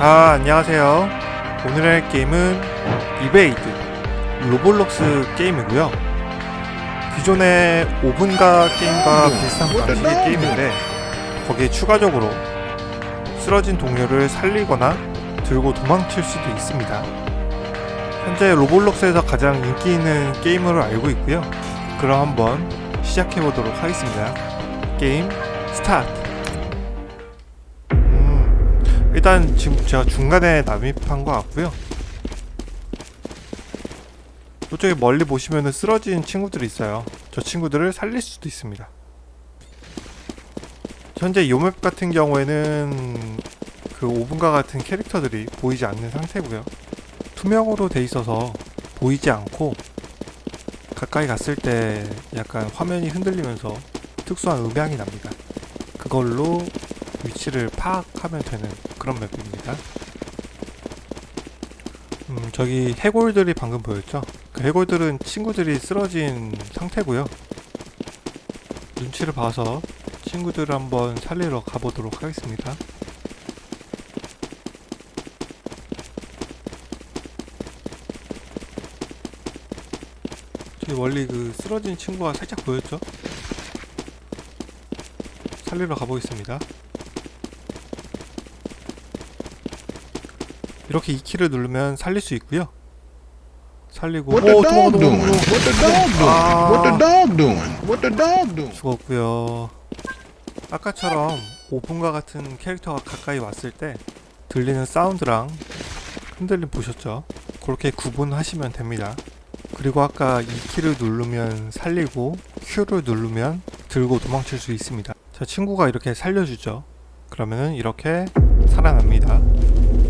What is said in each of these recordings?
아, 안녕하세요. 오늘 할 게임은 이베이드 로블록스 게임이고요. 기존의 5분가 게임과 비슷한 방식의 게임인데 거기에 추가적으로 쓰러진 동료를 살리거나 들고 도망칠 수도 있습니다. 현재 로블록스에서 가장 인기 있는 게임으로 알고 있고요. 그럼 한번 시작해 보도록 하겠습니다. 게임 스타트. 일단 지금 제가 중간에 남입한 것 같고요. 저쪽에 멀리 보시면은 쓰러진 친구들이 있어요. 저 친구들을 살릴 수도 있습니다. 현재 요맵 같은 경우에는 그 5분과 같은 캐릭터들이 보이지 않는 상태고요. 투명으로 돼 있어서 보이지 않고 가까이 갔을 때 약간 화면이 흔들리면서 특수한 음향이 납니다. 그걸로 위치를 파악하면 되는 그런 맵입니다. 음, 저기 해골들이 방금 보였죠? 그 해골들은 친구들이 쓰러진 상태고요. 눈치를 봐서 친구들을 한번 살리러 가보도록 하겠습니다. 저기 멀리 그 쓰러진 친구가 살짝 보였죠? 살리러 가보겠습니다. 이렇게 2키를 누르면 살릴 수 있고요. 살리고 What the dog doing? What the dog doing? Ah. What the dog doing? What the dog doing? 죽었고요. 아까처럼 오픈과 같은 캐릭터가 가까이 왔을 때 들리는 사운드랑 흔들림 보셨죠? 그렇게 구분하시면 됩니다. 그리고 아까 2키를 누르면 살리고 Q를 누르면 들고 도망칠 수 있습니다. 자, 친구가 이렇게 살려주죠. 그러면은 이렇게 살아납니다.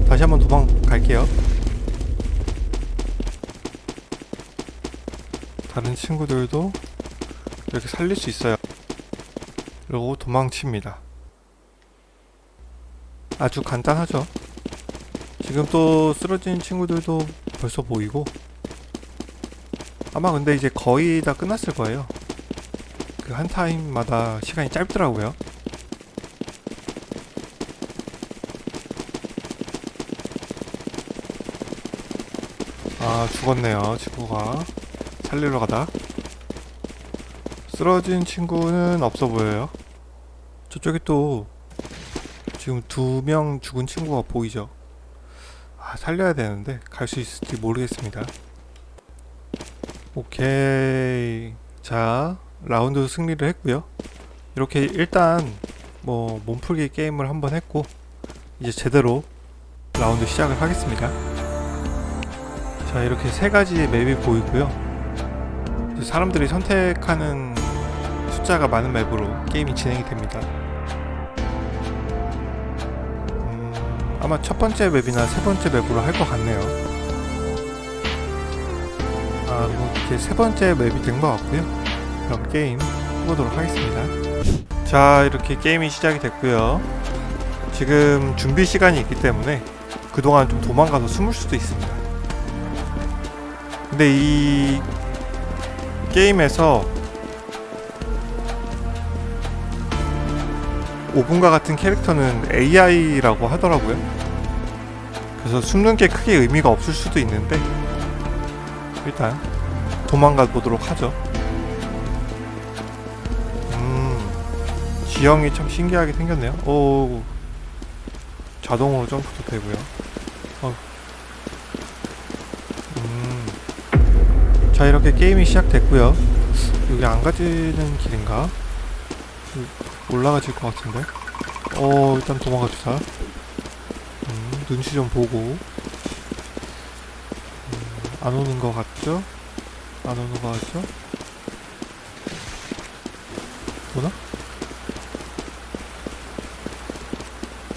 다시 한번 도망갈게요. 다른 친구들도 이렇게 살릴 수 있어요. 그리고 도망칩니다. 아주 간단하죠. 지금 또 쓰러진 친구들도 벌써 보이고 아마 근데 이제 거의 다 끝났을 거예요. 그 한 타임마다 시간이 짧더라고요. 아 죽었네요 친구가 살리러 가다 쓰러진 친구는 없어 보여요. 저쪽에 또 지금 두 명 죽은 친구가 보이죠. 아, 살려야 되는데 갈 수 있을지 모르겠습니다. 오케이. 자, 라운드 승리를 했고요. 이렇게 일단 뭐 몸풀기 게임을 한번 했고 이제 제대로 라운드 시작을 하겠습니다. 자, 이렇게 세 가지 맵이 보이고요. 사람들이 선택하는 숫자가 많은 맵으로 게임이 진행이 됩니다. 음, 아마 첫 번째 맵이나 세 번째 맵으로 할 것 같네요. 아, 뭐 이렇게 세 번째 맵이 된 것 같고요. 그럼 게임 해보도록 하겠습니다. 자, 이렇게 게임이 시작이 됐고요. 지금 준비 시간이 있기 때문에 그동안 좀 도망가서 숨을 수도 있습니다. 근데 이 게임에서 5분과 같은 캐릭터는 AI라고 하더라고요. 그래서 숨는 게 크게 의미가 없을 수도 있는데 일단 도망가 보도록 하죠. 음, 지형이 참 신기하게 생겼네요. 오, 자동으로 점프도 되고요. 자 이렇게 게임이 시작됐고요. 여기 안 가지는 길인가? 올라가질 것 같은데. 어 일단 도망가 주자. 음, 눈치 좀 보고. 음, 안 오는 것 같죠? 안 오는 것 같죠? 오나?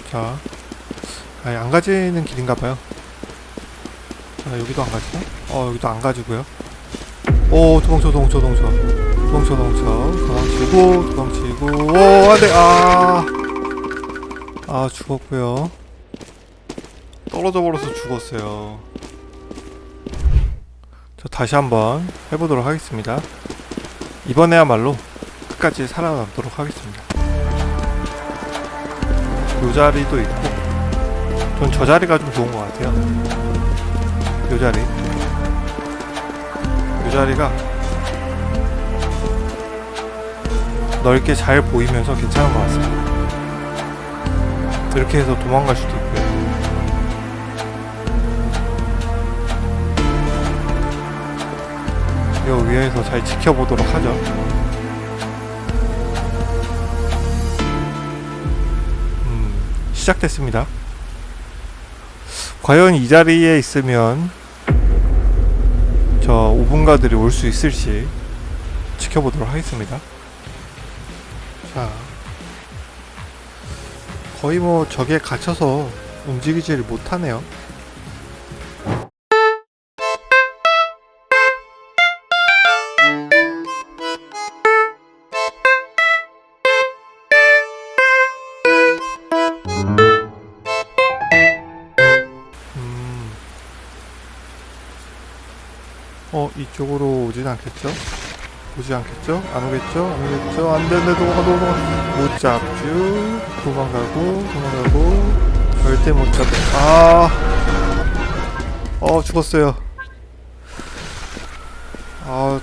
자, 아예 안 가지는 길인가 봐요. 자 여기도 안 가지나? 어 여기도 안 가지고요. 오 도망쳐 도망쳐 도망쳐. 도망쳐 도망쳐. 도망치고 도망치고. 오 안돼. 아. 아 죽었고요. 떨어져 버려서 죽었어요. 자 다시 한번 해보도록 하겠습니다. 이번에야말로 끝까지 살아남도록 하겠습니다. 요 자리도 있고 전 저 자리가 좀 좋은 것 같아요. 요 자리. 요 자리가 넓게 잘 보이면서 괜찮은 것 같습니다. 이렇게 해서 도망갈 수도 있고요. 요 위에서 잘 지켜보도록 하죠. 음, 시작됐습니다. 과연 이 자리에 있으면 저 5분가들이 올 수 있을지 지켜보도록 하겠습니다. 자, 거의 뭐 적에 갇혀서 움직이지를 못하네요. 어, 이쪽으로 오진 않겠죠? 오지 않겠죠? 안 오겠죠? 안 오겠죠? 안 되는데 도망가, 도망가. 못 잡죠? 도망가고, 도망가고. 절대 못 잡, 아. 어, 죽었어요. 아.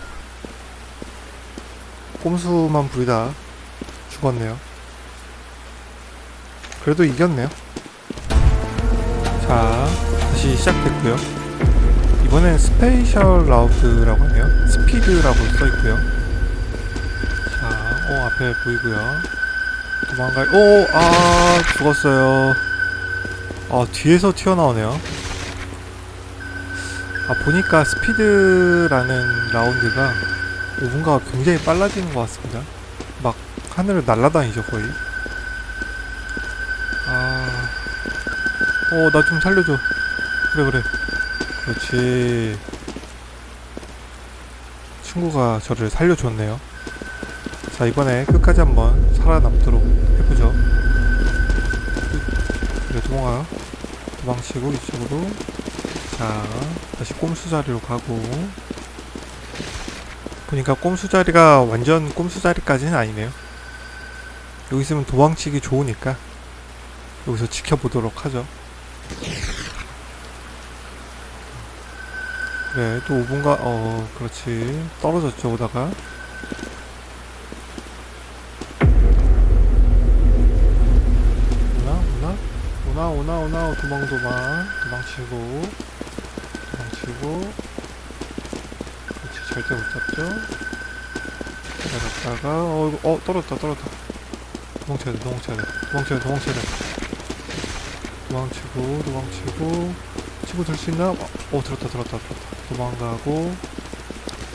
꼼수만 부리다 죽었네요. 그래도 이겼네요. 자, 다시 시작됐고요. 이번엔 스페셜 라우드라고 하네요. 스피드라고 써 있고요. 자, 어 앞에 보이고요. 도망갈. 오, 아 죽었어요. 아 뒤에서 튀어나오네요. 아 보니까 스피드라는 라운드가 5분가가 굉장히 빨라지는 것 같습니다. 막 하늘을 날아다니죠 거의. 아, 어 나 좀 살려줘. 그래 그래. 그렇지. 친구가 저를 살려줬네요. 자, 이번에 끝까지 한번 살아남도록 해보죠. 그래, 도망가요. 도망치고 이쪽으로. 자, 다시 꼼수 자리로 가고. 보니까 꼼수 자리가 완전 꼼수 자리까지는 아니네요. 여기 있으면 도망치기 좋으니까 여기서 지켜보도록 하죠. 그래 또 5분가 어 그렇지. 떨어졌죠 오다가. 오나 오나? 오나 오나 오나. 도망 도망. 도망치고. 도망치고. 그렇지 절대 못 잡죠. 기다렸다가 어 이거 어 떨어졌다 떨어졌다. 도망쳐야 돼 도망쳐야 돼. 도망쳐야 돼 도망쳐야 돼. 도망치고 도망치고. 치고 들수 있나? 어 들었다 들었다 들었다 도망가고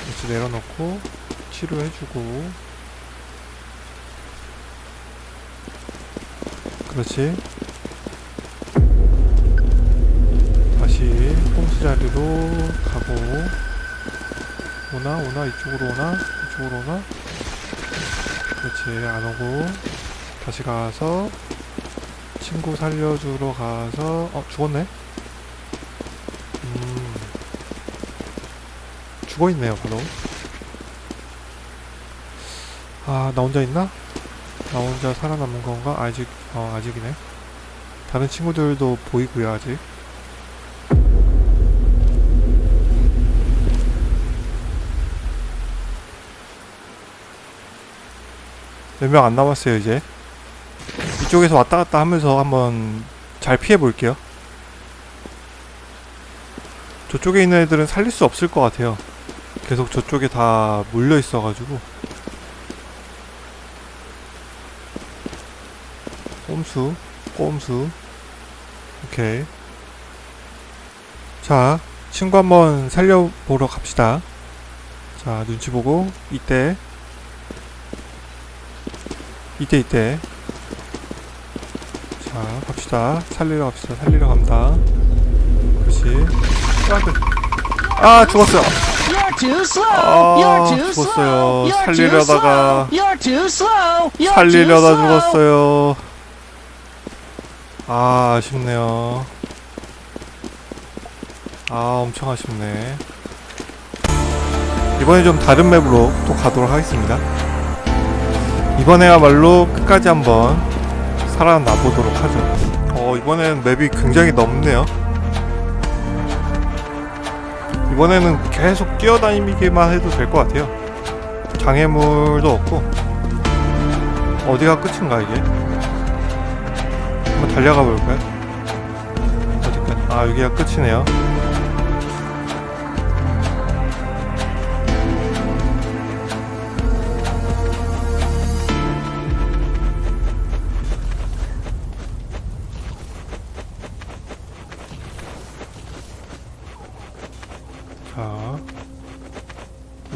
그렇지 내려놓고 치료해주고. 그렇지. 다시 꼼수 자리로 가고. 오나 오나 이쪽으로 오나 이쪽으로 오나? 그렇지 안 오고. 다시 가서 친구 살려주러 가서 어 죽었네 죽어 있네요, 바로. 아, 나 혼자 있나? 나 혼자 살아남은 건가? 아직, 어, 아직이네. 다른 친구들도 보이고요, 아직. 몇 명 안 남았어요, 이제. 이쪽에서 왔다 갔다 하면서 한번 잘 피해 볼게요. 저쪽에 있는 애들은 살릴 수 없을 것 같아요. 계속 저쪽에 다 몰려 있어가지고. 꼼수, 꼼수. 오케이. 자, 친구 한번 살려보러 갑시다. 자, 눈치 보고, 이때. 이때, 이때. 자, 갑시다. 살리러 갑시다. 살리러 갑니다. 그렇지. 아 죽었어요. You're too slow. 아, 죽었어요. slow. You're too 살리려다가 살리려다 slow. 죽었어요. 아 아쉽네요. 아 엄청 아쉽네. 이번에 좀 다른 맵으로 또 가도록 하겠습니다. 이번에야말로 끝까지 한번 살아나 보도록 하죠. 어 어, 이번엔 맵이 굉장히 넓네요. 이번에는 계속 뛰어다니기만 해도 될 것 같아요. 장애물도 없고 어디가 끝인가 이게? 한번 달려가 볼까요? 어디까지? 아 여기가 끝이네요.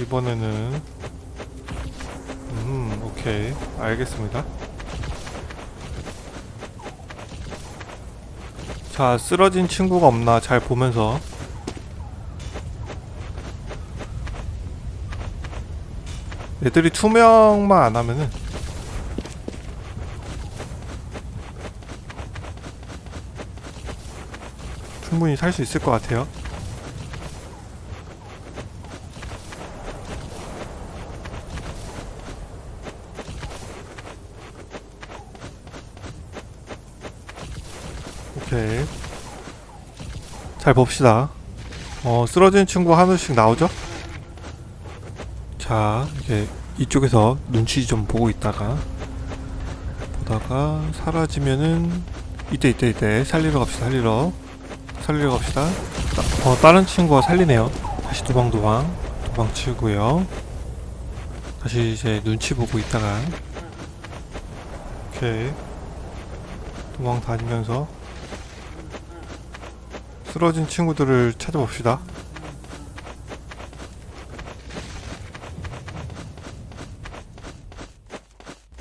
이번에는. 음 오케이. 알겠습니다. 자 쓰러진 친구가 없나? 잘 보면서. 애들이 투명만 안 하면은. 충분히 살 수 있을 것 같아요 오케이. 잘 봅시다. 어, 쓰러진 친구 하나씩 나오죠? 자, 이제 이쪽에서 눈치 좀 보고 있다가 보다가 사라지면은 이때 이때 이때 살리러 갑시다. 살리러 살리러 갑시다. 따, 어, 다른 친구가 살리네요. 다시 도망도망 도망치고요. 다시 이제 눈치 보고 있다가 오케이 도망 다니면서 쓰러진 친구들을 찾아봅시다.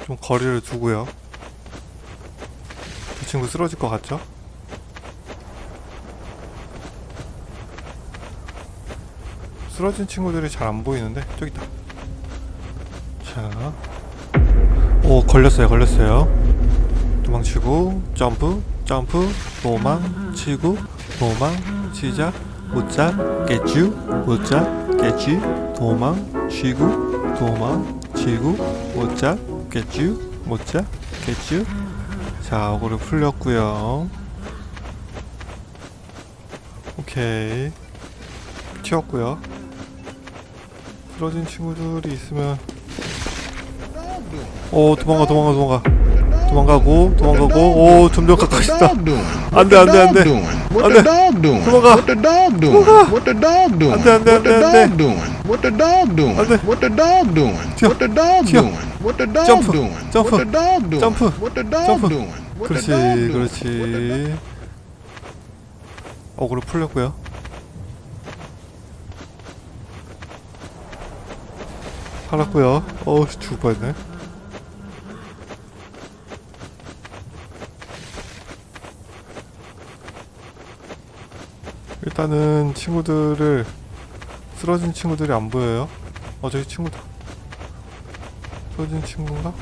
좀 거리를 두고요. 그 친구 쓰러질 것 같죠? 쓰러진 친구들이 잘 안 보이는데 저기 있다. 자, 오 걸렸어요, 걸렸어요. 도망치고 점프, 점프, 도망치고 도망치자 못 잡겠쥬 못 잡겠쥬 도망 치고 도망 치고 못 잡겠쥬 못 잡겠쥬 자 어그를 풀렸고요. 오케이. 튀었고요. 쓰러진 친구들이 있으면. 오 도망가 도망가 도망가 도망가고 도망가고 오 점점 가까이 있다 dog doing? 안 돼, 안 돼, 안 돼. What 안 the 돼. dog doing? 도망가. 도망가. What the dog doing? 안 돼, 안 돼, What the 안 돼, 안 dog doing? What the dog doing? 안 돼. What the dog doing? 튀어. What the dog 튀어. doing? What the dog 점프. 점프. 점프. 점프. 그렇지? 그렇지 어그로 풀렸고요 살았고요 어우 죽을 뻔했네 일단은 친구들을 쓰러진 친구들이 안 보여요 어 저기 친구다 쓰러진 친구인가?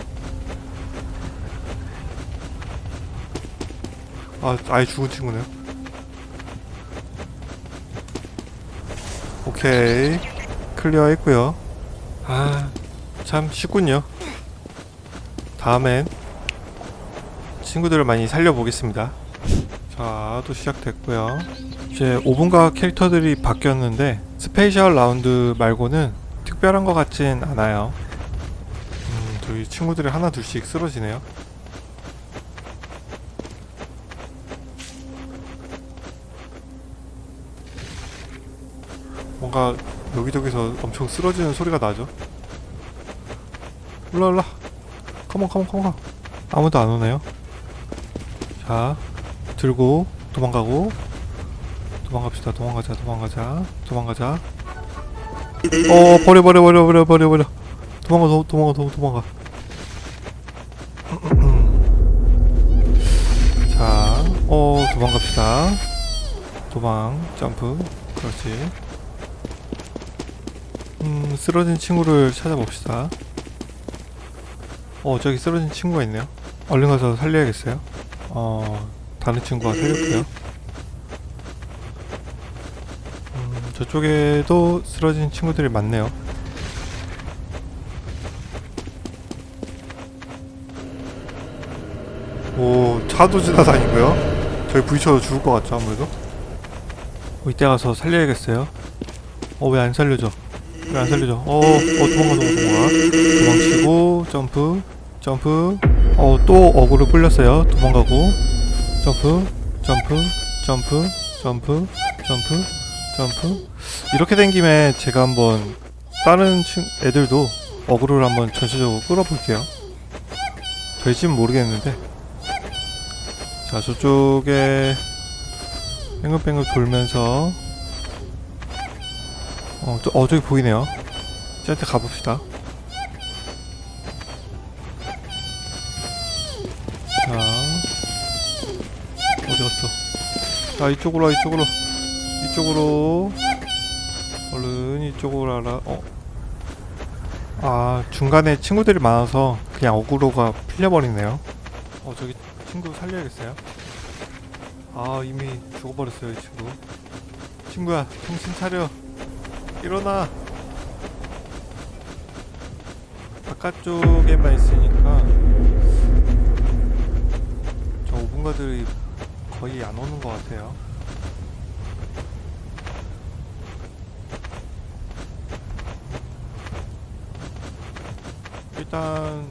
아, 아예 죽은 친구네요. 오케이. 클리어 했고요. 아, 참 쉽군요. 다음엔 친구들을 많이 살려보겠습니다. 자, 또 시작됐고요. 이제 5분가 캐릭터들이 바뀌었는데 스페셜 라운드 말고는 특별한 것 같진 않아요. 음, 저희 친구들이 하나 둘씩 쓰러지네요. 뭔가 여기저기서 엄청 쓰러지는 소리가 나죠. 올라 올라. 컴온 컴온 컴온. 아무도 안 오네요. 자, 들고 도망가고 도망갑시다. 도망가자. 도망가자. 도망가자. 어, 버려 버려 버려 버려 버려 버려. 도망가 도, 도망가 도, 도망가. 자, 어, 도망갑시다. 도망, 점프. 그렇지. 음, 쓰러진 친구를 찾아봅시다. 어, 저기 쓰러진 친구가 있네요. 얼른 가서 살려야겠어요. 어, 다른 친구가 살렸고요. 음, 저쪽에도 쓰러진 친구들이 많네요. 오, 차도 지나다니고요. 저희 부딪혀도 죽을 것 같죠 아무래도? 어, 이때 가서 살려야겠어요. 어 왜 안 살려줘? 왜 안 살려줘? 어, 어 도망가 도망가 도망가. 도망치고 점프 점프. 어 또 어그로 끌렸어요. 도망가고 점프 점프 점프 점프 점프 점프. 이렇게 된 김에 제가 한번 다른 친 애들도 어그로를 한번 전체적으로 끌어볼게요. 될지는 모르겠는데. 자 저쪽에 뱅글뱅글 돌면서 어, 저, 어 저기 보이네요. 쟤한테 가봅시다 어디 갔어? 자 이쪽으로 와 이쪽으로. 이쪽으로. 얼른 이쪽으로 와라. 어. 아 중간에 친구들이 많아서 그냥 어그로가 풀려버리네요. 어 저기 친구 살려야겠어요? 아 이미 죽어버렸어요 이 친구. 친구야 정신 차려. 일어나. 바깥쪽에만 있으니까 저 오분가들이 거의 안 오는 것 같아요. 일단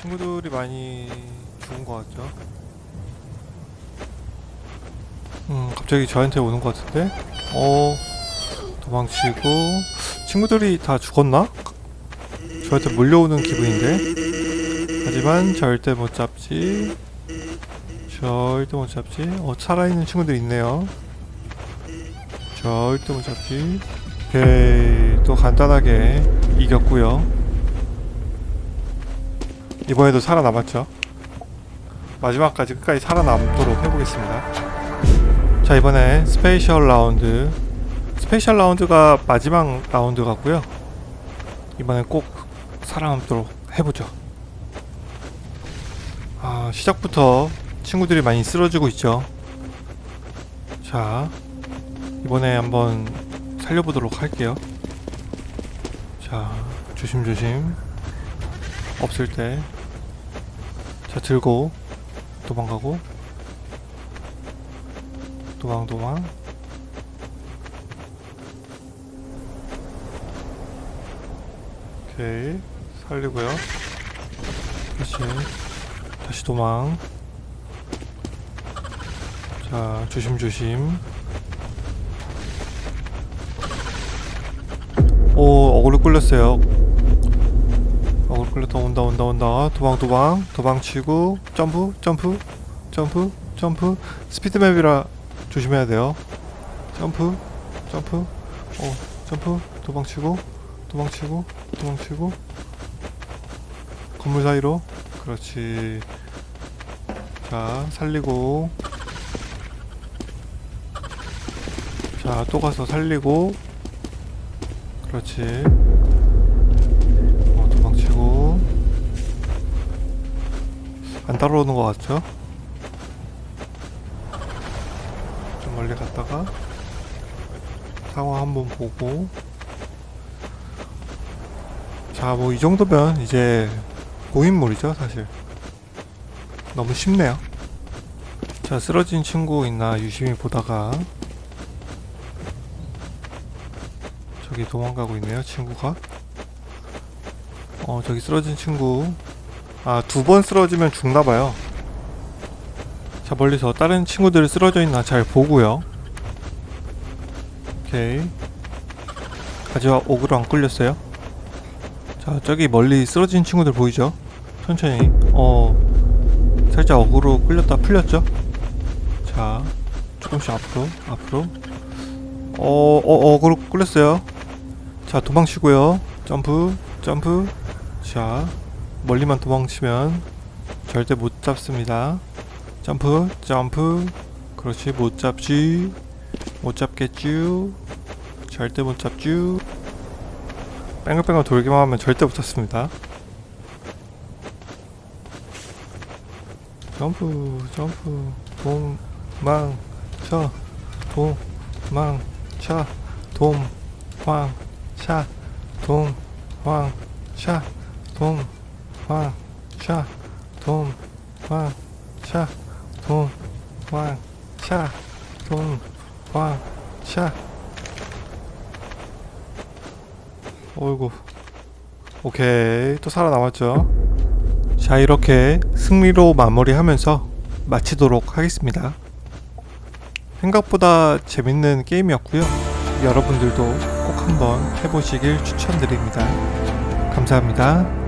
친구들이 많이 죽은 것 같죠? 음 갑자기 저한테 오는 것 같은데? 어 도망치고. 친구들이 다 죽었나? 저한테 몰려오는 기분인데? 하지만 절대 못 잡지 절대 못 잡지. 어 살아있는 친구들 있네요. 절대 못 잡지. 오케이. 또 간단하게 이겼고요. 이번에도 살아남았죠? 마지막까지 끝까지 살아남도록 해보겠습니다. 자 이번에 스페셜 라운드. 스페셜 라운드가 마지막 라운드 같고요. 이번엔 꼭 살아남도록 해보죠. 아 시작부터 친구들이 많이 쓰러지고 있죠. 자 이번에 한번 살려보도록 할게요. 자 조심조심. 없을 때. 자 들고 도망가고. 도망 도망. 오케이. 살리고요. 다시 다시 도망 자 조심조심. 오 어그로 끌렸어요. 어그로 끌렸다 온다 온다 온다. 도망 도망. 도망치고 점프 점프 점프 점프. 스피드맵이라 조심해야 돼요. 점프 점프. 어 점프. 도망치고 도망치고 도망치고. 건물 사이로. 그렇지. 자 살리고 자 또 가서 살리고. 그렇지. 어, 도망치고. 안 따라오는 것 같죠? 좀 멀리 갔다가 상황 한번 보고. 자 뭐 이 정도면 이제 고인물이죠 사실. 너무 쉽네요. 자 쓰러진 친구 있나 유심히 보다가 저기 도망가고 있네요 친구가. 어 저기 쓰러진 친구. 아 두 번 쓰러지면 죽나봐요. 자 멀리서 다른 친구들이 쓰러져 있나 잘 보고요. 오케이. 가지와 오그로 안 끌렸어요. 자 저기 멀리 쓰러진 친구들 보이죠? 천천히. 어 살짝 어그로 끌렸다 풀렸죠? 자 조금씩 앞으로 앞으로. 어, 어 어그로 끌렸어요 자 도망치고요. 점프 점프. 자 멀리만 도망치면 절대 못 잡습니다. 점프 점프. 그렇지 못 잡지. 못 잡겠쥬. 절대 못 잡쥬. 뺑글뺑글 돌기만 하면 절대 못 잡습니다. 점프 점프. 도망쳐. 도망쳐. 도망 쳐 도망쳐 도망쳐 도망쳐 도망쳐 왕, 샤, 동, 왕, 샤. 어이구. 오케이. 또 살아남았죠. 자, 이렇게 승리로 마무리하면서 마치도록 하겠습니다. 생각보다 재밌는 게임이었고요. 여러분들도 꼭 한번 해보시길 추천드립니다. 감사합니다.